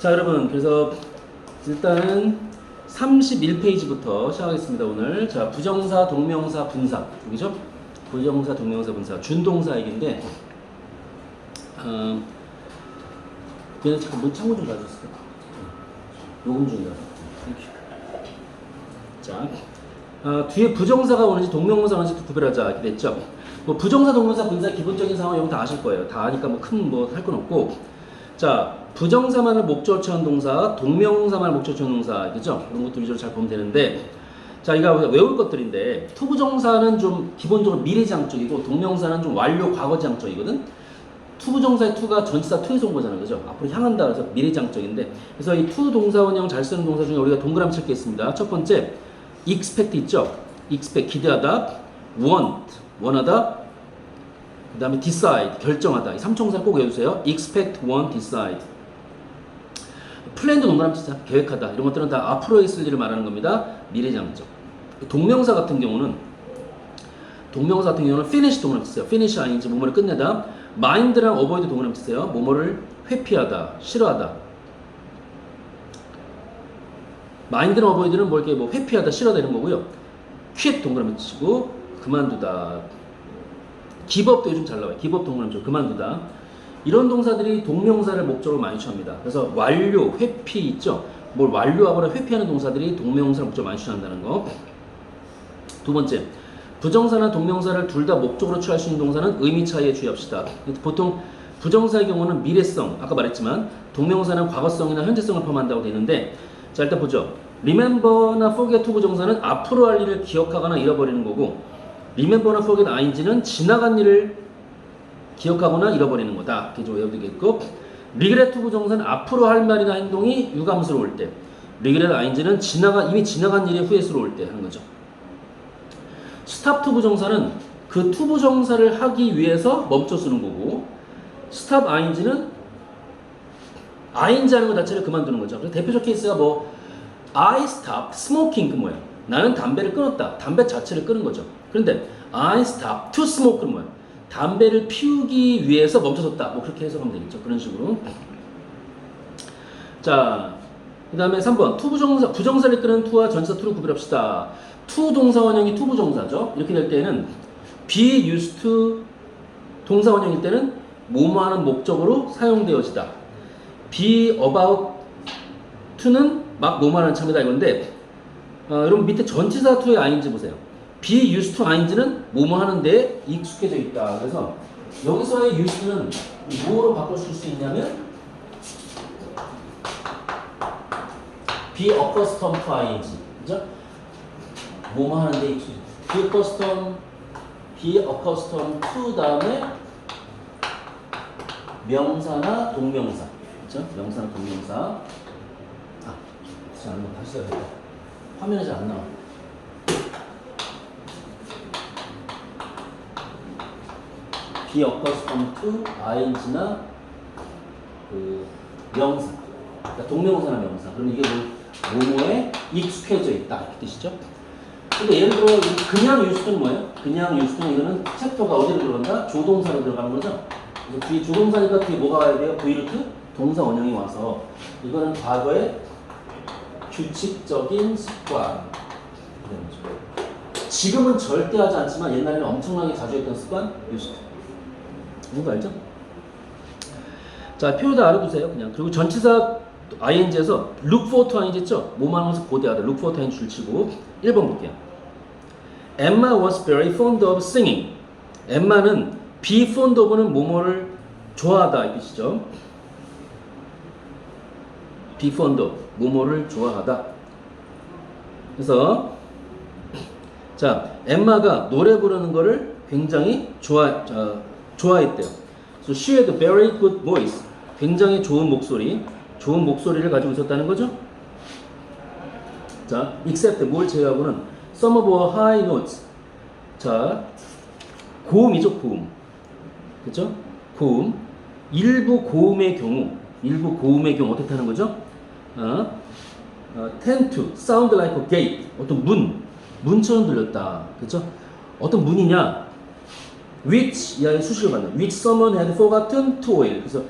자 여러분 그래서 일단은 31페이지부터 시작하겠습니다 오늘. 자 부정사 동명사 분사. 여기죠? 부정사 동명사 분사. 준동사 얘기인데 어, 그냥 잠깐 문 창문 좀 닫아주세요. 녹음 중이라서 땡큐. 자 어, 뒤에 부정사가 오는지 동명사가 오는지 또 구별하자. 이렇게 됐죠? 뭐 부정사 동명사 분사 기본적인 상황 여러분 다 아실 거예요. 다 아니까 뭐 큰 뭐 할 건 없고. 자, 부정사만을 목적어 취한 동사, 동명사만을 목적어 취한 동사, 그죠? 이런 것들 위주로 잘 보면 되는데, 자, 이거 외울 것들인데, 투부정사는 좀 기본적으로 미래지향적이고, 동명사는 좀 완료 과거지향적이거든? 투부정사의 투가 전치사 투에서 온 거잖아요. 그죠? 앞으로 향한다. 그래서 미래지향적인데, 그래서 이 투 동사 원형 잘 쓰는 동사 중에 우리가 동그라미 칠게 있습니다. 첫 번째, expect 있죠? expect, 기대하다, want, 원하다, 그 다음에 decide, 결정하다. 이 삼총사 꼭 외우세요. expect, want, decide. 플랜도 동그라미 치자. 계획하다. 이런 것들은 다 앞으로 있을 일을 말하는 겁니다. 미래장적. 동명사 같은 경우는 동명사 같은 경우는 finish 동그라미 치세요. finish ing, 뭐뭐를 끝내다. mind랑 avoid 동그라미 치세요. 뭐뭐를 회피하다, 싫어하다. mind랑 avoid는 뭐 이렇게 뭐 회피하다, 싫어하다 이런 거고요. quit 동그라미 치고 그만두다. 기법도 요즘 잘 나와요. 기법 동그라미 좀 그만두다. 이런 동사들이 동명사를 목적으로 많이 취합니다. 그래서 완료, 회피 있죠? 뭘 완료하거나 회피하는 동사들이 동명사를 목적으로 많이 취한다는 거. 두 번째, 부정사나 동명사를 둘 다 목적으로 취할 수 있는 동사는 의미 차이에 주의합시다. 보통 부정사의 경우는 미래성, 아까 말했지만 동명사는 과거성이나 현재성을 포함한다고 되는데 자 일단 보죠. remember나 forget 부정사는 앞으로 할 일을 기억하거나 잃어버리는 거고 remember나 forget ing는 지나간 일을 기억하거나 잃어버리는 거다. 이렇게 좀 외워두겠고 to 부정사는 앞으로 할 말이나 행동이 유감스러울 때 regret ing는 지나가 이미 지나간 일이 후회스러울 때 하는 거죠. 스탑 투 부정사는 그 투 부정사를 하기 위해서 멈춰 쓰는 거고 스탑 ing는 ing 하는 것 자체를 그만두는 거죠. 그래서 대표적 케이스가 뭐 I stop smoking 그 뭐야? 나는 담배를 끊었다. 담배 자체를 끊은 거죠. 그런데 I stop to smoke는 뭐야? 담배를 피우기 위해서 멈춰섰다. 뭐 그렇게 해석하면 되겠죠. 그런 식으로. 자, 그 다음에 3번. 투 부정사, 부정사를 끄는 투와 전사 투를 구별합시다. 투 동사 원형이 투 부정사죠. 이렇게 될 때는 be used to 동사 원형일 때는 뭐뭐 하는 목적으로 사용되어지다. be about to는 막 뭐뭐 하는 참이다 이건데, 어, 여러분 밑에 전치사 투의 ing 보세요. Be used to ing는 뭐뭐 하는데 익숙해져 있다. 그래서 여기서의 use는 뭐로 바꿔줄 수 있냐면 be accustomed to ing. 그죠? 뭐뭐 하는데 익숙해. be accustomed, be accustomed to 다음에 명사나 동명사. 그죠? 명사나 동명사. 아, 다시 안 나와. 다시 해야겠다. 화면에 잘 안 나와. Be accustomed to ing나 그 명사. 그러니까 동명사나 명사. 그럼 이게 뭐, 뭐뭐에 익숙해져 있다. 이렇게 뜻이죠? 근데 예를 들어 그냥 유스는 뭐예요? 그냥 유스는 이거는 챕터가 어디로 들어간다? 조동사로 들어가는 거죠? 그래서 뒤에 조동사니까 뒤에 뭐가 와야 돼요? V루트 동사 원형이 와서 이거는 과거의 규칙적인 습관. 지금은 절대 하지 않지만 옛날에는 엄청나게 자주 했던 습관 유스트 뭔가 알죠? 자 표도 알아두세요 그냥. 그리고 전치사 ing에서 look for to ing 있죠? 뭐만 하면서 고대하다. look for to ing 줄치고 1번 볼게요. Emma was very fond of singing. 엠마는 be fond of는 뭐뭐를 좋아하다 이 뜻이죠. be fond of 뭐뭐를 좋아하다. 그래서 자 엠마가 노래 부르는 거를 굉장히 좋아 어, 좋아했대요. So she had a very good voice. 굉장히 좋은 목소리, 좋은 목소리를 가지고 있었다는 거죠. 자, except 뭘 제외하고는 some of her high notes. 자, 고음이죠, 고음. 그죠? 고음. 일부 고음의 경우, 일부 고음의 경우 어떻게 하는 거죠? 어, 어, tend to sound like a gate. 어떤 문, 문처럼 들렸다. 그죠? 어떤 문이냐? Which 이하의 수식을 받는 which someone had forgotten to oil 그래서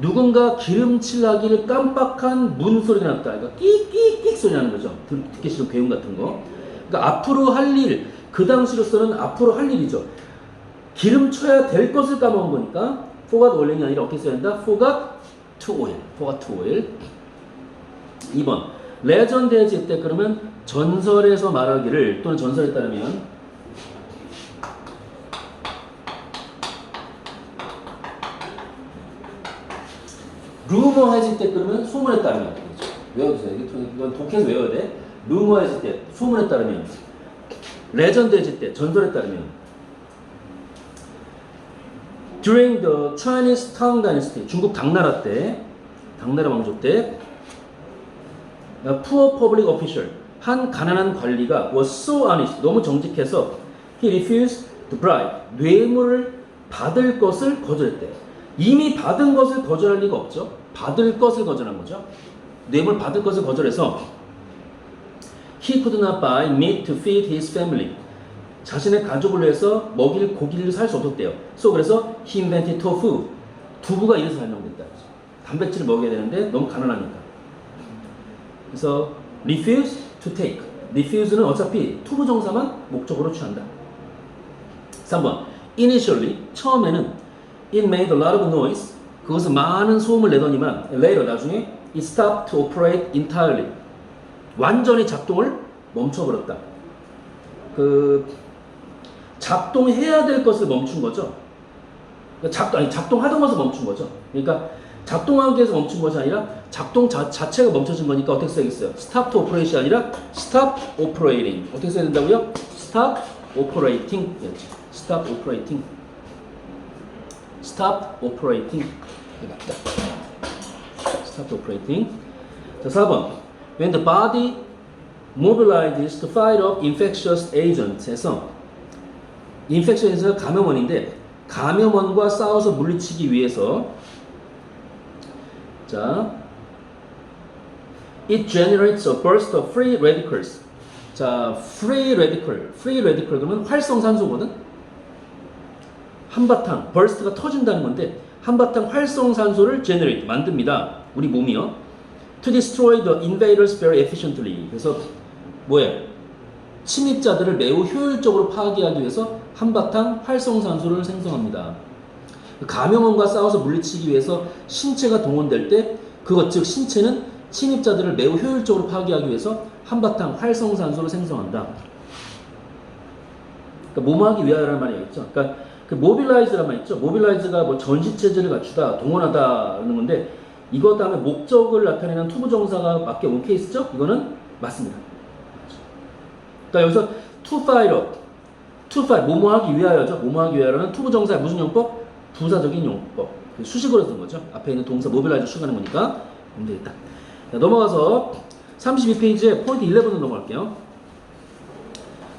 누군가 기름칠하기를 깜빡한 문 소리가 났다. 그러니까 끽끽끽 소리 나는 거죠. 듣- 듣기 싫은 괴음 같은 거. 그러니까 앞으로 할 일, 그 당시로서는 앞으로 할 일이죠. 기름 쳐야 될 것을 까먹은 거니까 forgot oil이 아니라 어떻게 써야 된다? forgot to oil. forgot to oil. 2번. 레전드 해지 때 그러면 전설에서 말하기를 또는 전설에 따르면 루머 해질 때 그러면 소문에 따르면 그렇죠. 외워주세요. 이건 독해서 외워야 돼. 루머 해질 때 소문에 따르면 레전드 해질 때 전설에 따르면 During the Chinese Tang Dynasty 중국 당나라 때 당나라 왕조 때 poor public official 한 가난한 관리가 was so honest 너무 정직해서 he refused to bribe 뇌물을 받을 것을 거절했대. 이미 받은 것을 거절할 리가 없죠. 받을 것을 거절한 거죠. 뇌물 받을 것을 거절해서 he could not buy meat to feed his family. 자신의 가족을 위해서 먹일 고기를 살 수 없었대요. so 그래서 he invented tofu. 두부가 이래서 발명됐다. 단백질을 먹여야 되는데 너무 가난하니까. 그래서 refuse to take. refuse는 어차피 투부 정사만 목적으로 취한다. 3번. initially 처음에는 it made a lot of noise. 그것은 많은 소음을 내더니만 later 나중에 it stopped to operate entirely. 완전히 작동을 멈춰버렸다. 그 작동해야 될 것을 멈춘 거죠. 그러니까 작동 아니 작동하던 것을 멈춘 거죠. 그러니까 작동하기 위해서 멈춘 것이 아니라 작동 자, 자체가 멈춰진 거니까 어떻게 써야겠어요? stop to operate이 아니라 stop operating. 어떻게 써야 된다고요? stop operating. stop operating. Stop operating. 맞다. stop operating. 자, 4번. When the body mobilizes to fight off infectious agents에서 infections가 감염원인데 감염원과 싸워서 물리치기 위해서 자 it generates a burst of free radicals. 자, free radical, free radical 그러면 활성산소거든. 한바탕 burst가 터진다는 건데 한바탕 활성산소를 generate 만듭니다. 우리 몸이요. To destroy the invaders very efficiently. 그래서 뭐예요? 침입자들을 매우 효율적으로 파괴하기 위해서 한바탕 활성산소를 생성합니다. 감염원과 싸워서 물리치기 위해서 신체가 동원될 때 그것 즉 신체는 침입자들을 매우 효율적으로 파괴하기 위해서 한바탕 활성산소를 생성한다. 그러니까 몸하기 위하여라는 말이 있죠. 그러니까 그 모빌라이즈란 말 있죠. 모빌라이즈가 뭐 전시 체제를 갖추다, 동원하다는 건데 이것 다음에 목적을 나타내는 투부 정사가 맞게 온 케이스죠. 이거는 맞습니다. 그러니까 여기서 to fight 뭐뭐 하기 위하여죠. 뭐뭐 하기 위하여는 투부 정사의 무슨 용법? 부사적인 용법. 그 수식으로 쓴 거죠. 앞에 있는 동사 모빌라이즈 수식하는 거니까 보면 되겠다. 자, 넘어가서 32페이지에 포인트 11으로 넘어갈게요.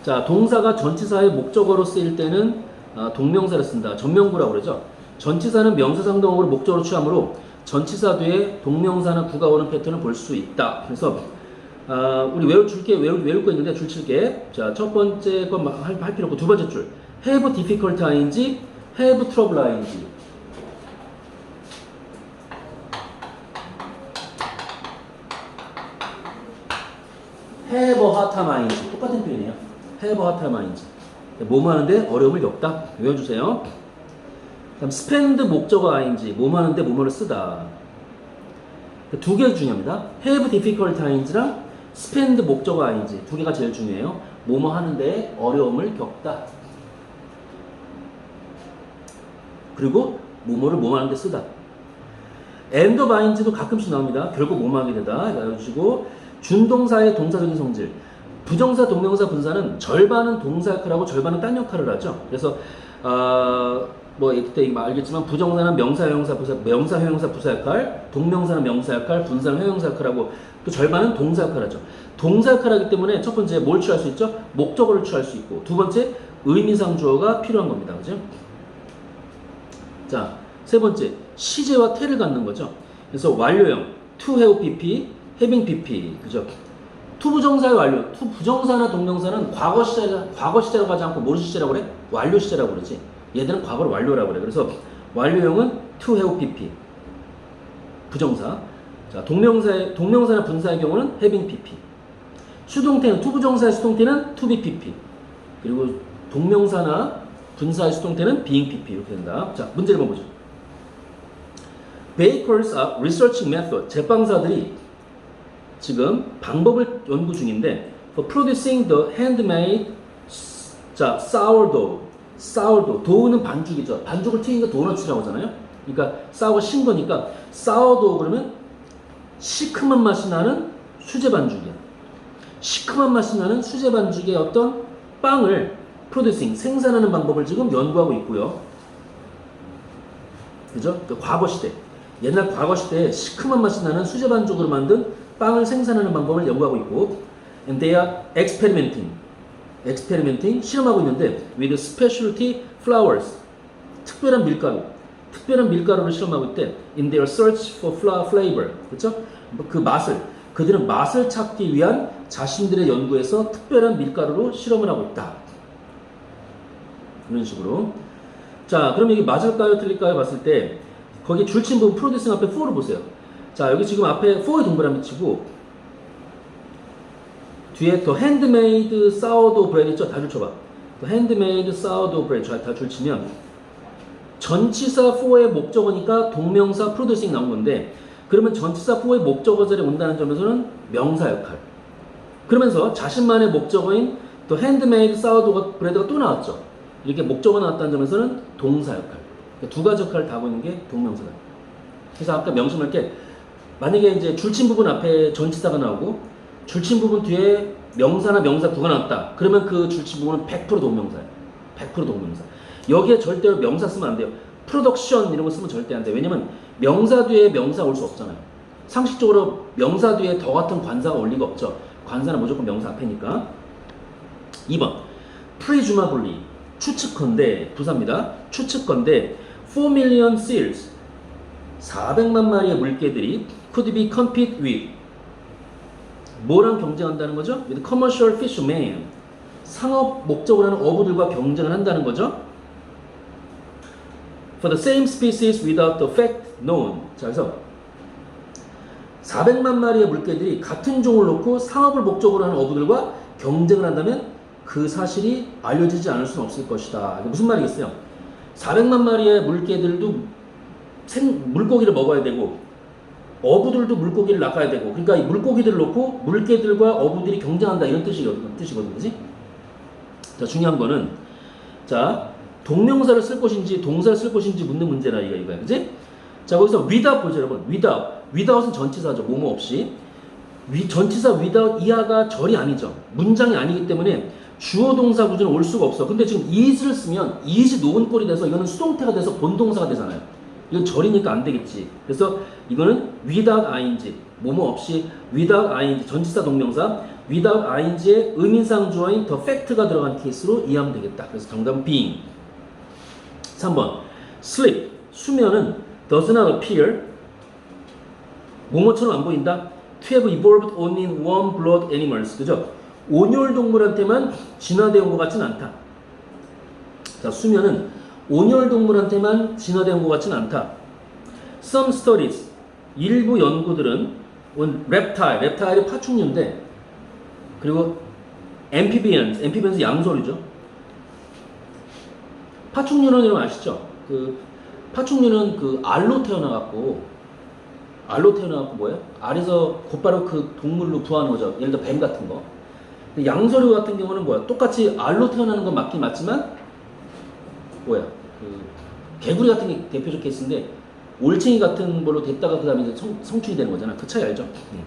자, 동사가 전치사의 목적어로 쓰일 때는 아, 동명사를 쓴다. 전명구라고 그러죠. 전치사는 명사상동어로 목적어로 취하므로 전치사 뒤에 동명사나 구가 오는 패턴을 볼 수 있다. 그래서 아, 우리 외울 줄게 외울, 외울 거 있는데 줄 칠게. 자, 첫 번째 건할 할 필요 없고 두 번째 줄. have difficult ing, have trouble ing. have hard time ing. 똑같은 표현이에요. have hard time ing. 뭐 뭐 하는데 어려움을 겪다. 외워주세요. 그다음 spend 목적어 ing. 뭐뭐 하는데 뭐뭐를 쓰다. 두 개 중요합니다. have difficult ing랑 spend 목적어 ing 두 개가 제일 중요해요. 뭐뭐 하는데 어려움을 겪다. 그리고 뭐뭐를 뭐뭐 하는데 쓰다. end of ing도 가끔씩 나옵니다. 결국 뭐뭐 하게 되다. 알아주시고 준동사의 동사적인 성질. 부정사, 동명사, 분사는 절반은 동사 역할을 하고 절반은 딴 역할을 하죠. 그래서 어, 뭐 그때 알겠지만 부정사는 명사, 형용사, 부사, 명사, 형용사, 부사 역할, 동명사는 명사 역할, 분사는 형용사 역할하고 또 절반은 동사 역할을 하죠. 동사 역할을 하기 때문에 첫 번째 뭘 취할 수 있죠? 목적어를 취할 수 있고 두 번째 의미상 주어가 필요한 겁니다. 그죠? 자, 세 번째 시제와 태를 갖는 거죠. 그래서 완료형 to have pp, having pp, 그죠? 투부정사의 완료, 투부정사나 동명사는 과거 시제, 과거 시제라고 하지 않고 뭐를 시제라고 그래? 완료 시제라고 그러지. 얘들은 과거를 완료라고 그래. 그래서 완료형은 to have pp. 부정사. 자, 동명사의 동명사나 분사의 경우는 having pp. 수동태는 투부정사의 수동태는 to be pp. 그리고 동명사나 분사의 수동태는 being pp 이렇게 된다. 자, 문제 한번 보죠. Bakers are researching method. 제빵사들이 지금 방법을 연구 중인데 for producing the handmade 자 sourdough, sourdough, 도우는 반죽이죠. 반죽을 튀긴 거 도너츠라고 하잖아요. 그러니까 싸우가 신 거니까 sourdough 그러면 시큼한 맛이 나는 수제 반죽이야. 시큼한 맛이 나는 수제 반죽의 어떤 빵을 producing 생산하는 방법을 지금 연구하고 있고요. 그죠? 그 과거 시대. 옛날 과거 시대에 시큼한 맛이 나는 수제 반죽으로 만든 빵을 생산하는 방법을 연구하고 있고 and they are experimenting. Experimenting 실험하고 있는데 with specialty flours 특별한 밀가루. 특별한 밀가루를 실험하고 있대. In their search for fla- flavor. 그렇죠? 그 맛을. 그들은 맛을 찾기 위한 자신들의 연구에서 특별한 밀가루로 실험을 하고 있다. 이런 식으로. 자 그럼 이게 맞을까요? 틀릴까요? 봤을 때 거기 줄친 부분 프로듀싱 앞에 for를 보세요 자 여기 지금 앞에 for의 동그라미 치고 뒤에 더 핸드메이드 사워도 브레드 있죠? 다 줄 쳐봐. 더 핸드메이드 사워도 브레드 다 줄 치면 전치사 for의 목적어니까 동명사 프로듀싱 나온 건데 그러면 전치사 for의 목적어 자리에 온다는 점에서는 명사 역할. 그러면서 자신만의 목적어인 더 핸드메이드 사워도 브레드가 또 나왔죠. 이렇게 목적어 나왔다는 점에서는 동사 역할. 그러니까 두 가지 역할을 다 하고 있는 게 동명사다. 그래서 아까 명심할 게 만약에 이제 줄친 부분 앞에 전치사가 나오고 줄친 부분 뒤에 명사나 명사 구가 나왔다. 그러면 그 줄친 부분은 100% 동명사예요. 100% 동명사. 여기에 절대로 명사 쓰면 안 돼요. 프로덕션 이런 거 쓰면 절대 안 돼요. 왜냐면 명사 뒤에 명사 올 수 없잖아요. 상식적으로 명사 뒤에 더 같은 관사가 올 리가 없죠. 관사는 무조건 명사 앞에니까. 2번. presumably 추측컨대 부사입니다. 추측컨대 4 million seals 400만 마리의 물개들이 could be compete with 뭐랑 경쟁한다는 거죠? with commercial fishermen 상업 목적으로 하는 어부들과 경쟁을 한다는 거죠. for the same species without the fact known. 자, 그래서 400만 마리의 물개들이 같은 종을 놓고 상업을 목적으로 하는 어부들과 경쟁을 한다면 그 사실이 알려지지 않을 수는 없을 것이다. 무슨 말이겠어요? 400만 마리의 물개들도 생, 물고기를 먹어야 되고 어부들도 물고기를 낚아야 되고 그러니까 이 물고기들을 놓고 물개들과 어부들이 경쟁한다 이런 뜻이거든, 뜻이거든 그지? 자 중요한 거는 자 동명사를 쓸 것인지 동사를 쓸 것인지 묻는 문제라 이거 이거야. 그지? 자 거기서 without 보죠 여러분. without. without은 전치사죠. 뭐뭐 없이. 위, 전치사 without 이하가 절이 아니죠. 문장이 아니기 때문에 주어 동사 구조는 올 수가 없어. 근데 지금 is를 쓰면 is이 놓은 꼴이 돼서 이거는 수동태가 돼서 본동사가 되잖아요. 이건 절이니까 안 되겠지. 그래서 이거는 without ing, 뭐뭐 없이 without ing, 전치사 동명사, without ing의 의민상 주어인 the fact가 들어간 케이스로 이해하면 되겠다. 그래서 정답은 being. 3번. sleep, 수면은 does not appear, 뭐뭐처럼 안 보인다. to have evolved only in warm blood animals. 그죠? 온열 동물한테만 진화되어 온 것 같진 않다. 자, 수면은 온열 동물한테만 진화된 것 같지는 않다. Some studies, 일부 연구들은 reptile, reptile이 파충류인데 그리고 amphibians, amphibians 양서류죠. 파충류는 여러분 아시죠? 그 파충류는 그 알로 태어나갖고 알로 태어나갖고 뭐예요? 알에서 곧바로 그 동물로 부화하는 거죠. 예를 들어 뱀 같은 거. 양서류 같은 경우는 뭐야? 똑같이 알로 태어나는 건 맞긴 맞지만 뭐야? 그 개구리 같은 게 대표적 케이스인데 올챙이 같은 걸로 됐다가 그 다음에 이제 성, 성충이 되는 거잖아. 그 차이 알죠? 음.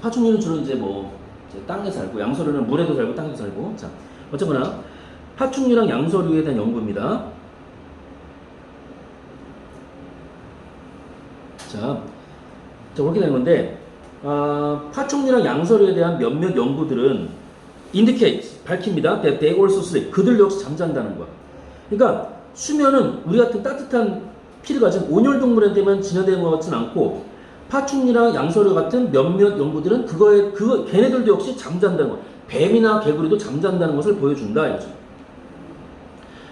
파충류는 주로 이제 뭐 이제 땅에 살고 양서류는 물에도 살고 땅에도 살고 자 어쨌거나 파충류랑 양서류에 대한 연구입니다. 자, 자 그렇게 되는 건데 아, 파충류랑 양서류에 대한 몇몇 연구들은 indicate 밝힙니다. also sleep. 그들 역시 잠잔다는 거야. 그러니까 수면은 우리 같은 따뜻한 피를 가진 온열 동물한테만 진화된 것 같진 않고 파충류랑 양서류 같은 몇몇 연구들은 그거에 그거 걔네들도 역시 잠잔다는 거. 뱀이나 개구리도 잠잔다는 것을 보여준다 이거죠.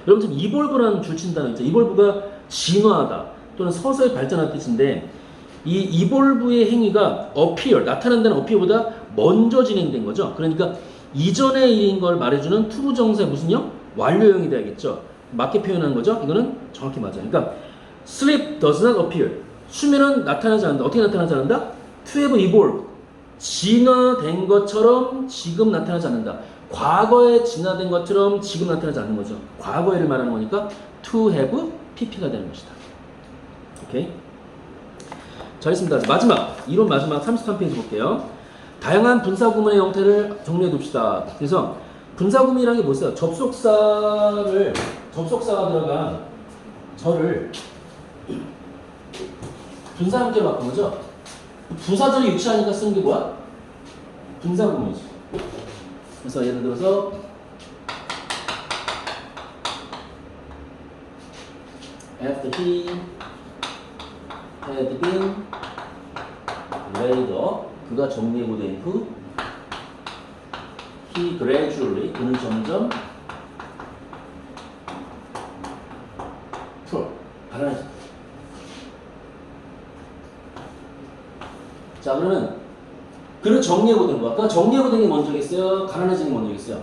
여러분 이볼브라는 줄친다는 있죠. 이볼브가 진화하다, 또는 서서히 발전할 뜻인데 이 evolve의 행위가 appear 나타난다는 appear보다 먼저 진행된 거죠. 그러니까 이전의 일인 걸 말해주는 투부 정사 무슨요? 완료형이 돼야겠죠. 맞게 표현한 거죠. 이거는 정확히 맞아요. 그러니까 sleep does not appear. 수면은 나타나지 않는다. 어떻게 나타나지 않는다? to have evolved. 진화된 것처럼 지금 나타나지 않는다. 과거에 진화된 것처럼 지금 나타나지 않는 거죠. 과거에를 말하는 거니까 to have pp가 되는 것이다. 오케이? 잘했습니다. 마지막 이론 마지막 33페이지 볼게요. 다양한 분사 구문의 형태를 정리해 둡시다. 그래서 분사 구문이라는 게 뭐였어요? 접속사를 접속사가 들어간 절을 분사 형태로 바꾼 거죠. 부사절이 유치하니까 쓰는 게 뭐야? 분사 구문이지. 그래서 예를 들어서 after he had been laid up 그가 정리해고 된 후 he gradually 그는 점점 풀 가라앉아 자 그러면 그는 정리해고된 거 아까 정리해고된 게 먼저겠어요 가라앉은 게 먼저겠어요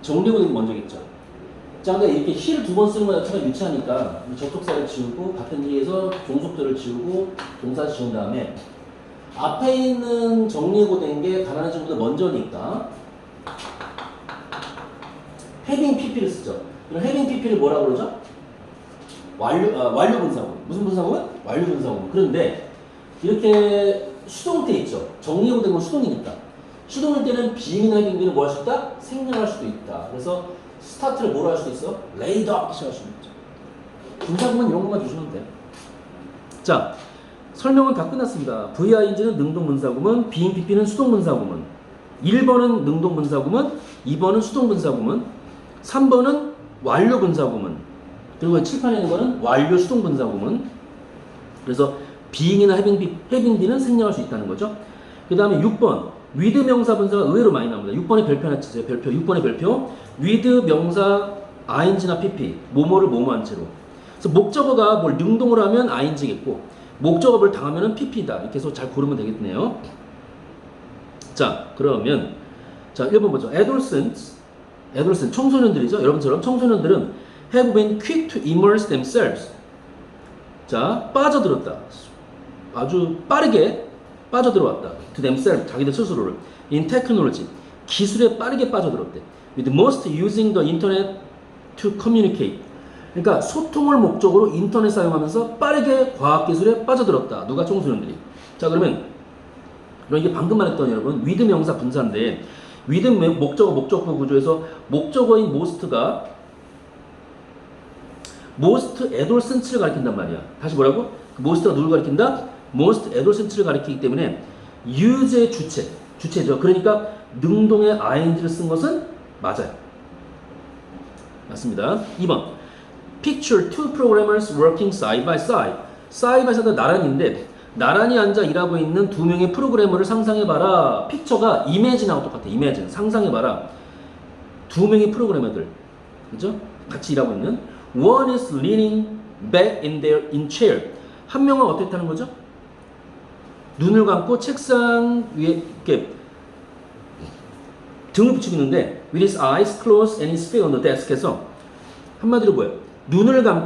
정리해고된 게 먼저겠죠 자, 근데 이렇게 he를 두번 쓰는 거 자체가 유치하니까 이 접속사를 지우고 같은 뒤에서 종속들을 지우고 동사 지운 다음에 앞에 있는 정리고된 게 가난한 것보다 먼저니까 헤빙 PP를 쓰죠. 그럼 헤빙 PP를 뭐라고 그러죠? 완료, 아, 완료 분사구문. 무슨 분사구문? 완료 분사구문. 그런데 이렇게 수동일 때 있죠. 정리고된 건 수동이니까. 수동일 때는 비행이나 헤빙비는 뭐할 수 있다? 생략할 수도 있다. 그래서 스타트를 뭐로 할 수도 있어? 레이드 업 할수 있죠. 분사구문 이런 것만 주시면 돼요. 자, 설명은 다 끝났습니다. VING는 능동분사구문, BNPP는 수동분사구문. 1번은 능동분사구문, 2번은 수동분사구문, 3번은 완료분사구문. 그리고 칠판에 있는 거는 완료 수동분사구문. 그래서 being이나 having, having비는 생략할 수 있다는 거죠. 그 다음에 6번 with 명사 분사가 의외로 많이 나옵니다. 6번의 별표 하나 치세요. 별표. 6번의 별표. with 명사 ing나 pp. 뭐뭐를 뭐뭐한 채로. 그래서 목적어가 뭘 능동을 하면 ing겠고 목적어 를 당하면 pp다. 이렇게 해서 잘 고르면 되겠네요. 자, 그러면 자, 1번 보죠. adolescents adolescent 청소년들이죠. 여러분처럼 청소년들은 have been quick to immerse themselves. 자, 빠져들었다. 아주 빠르게 빠져들어왔다. To themselves, 자기들 스스로를. In technology, 기술에 빠르게 빠져들었대. With most using the internet to communicate. 그러니까 소통을 목적으로 인터넷 사용하면서 빠르게 과학기술에 빠져들었다. 누가 청소년들이. 자, 그러면 그럼 이게 방금 말했던 여러분, with 명사 분사인데 with 목적어 목적부 구조에서 목적어인 most가 most adolescents를 가리킨단 말이야. 다시 뭐라고? 그 most가 누굴 가리킨다? Most adolescents를 가리키기 때문에 use의 주체, 주체죠. 그러니까 능동의 ing를 쓴 것은 맞아요. 맞습니다. 2번. Picture two programmers working side by side. side by side 나란인데 나란히 앉아 일하고 있는 두 명의 프로그래머를 상상해봐라. 픽처가 이미지나와 똑같아. 이미지 상상해봐라. 두 명의 프로그래머들, 그죠? 같이 일하고 있는. One is leaning back in their in chair. 한 명은 어떻게 타는 거죠? 눈을 감고 책상 위에 이렇게 등을 붙이고 있는데 with his eyes closed and his feet on the desk 해서 한마디로 뭐예요? 눈을 감고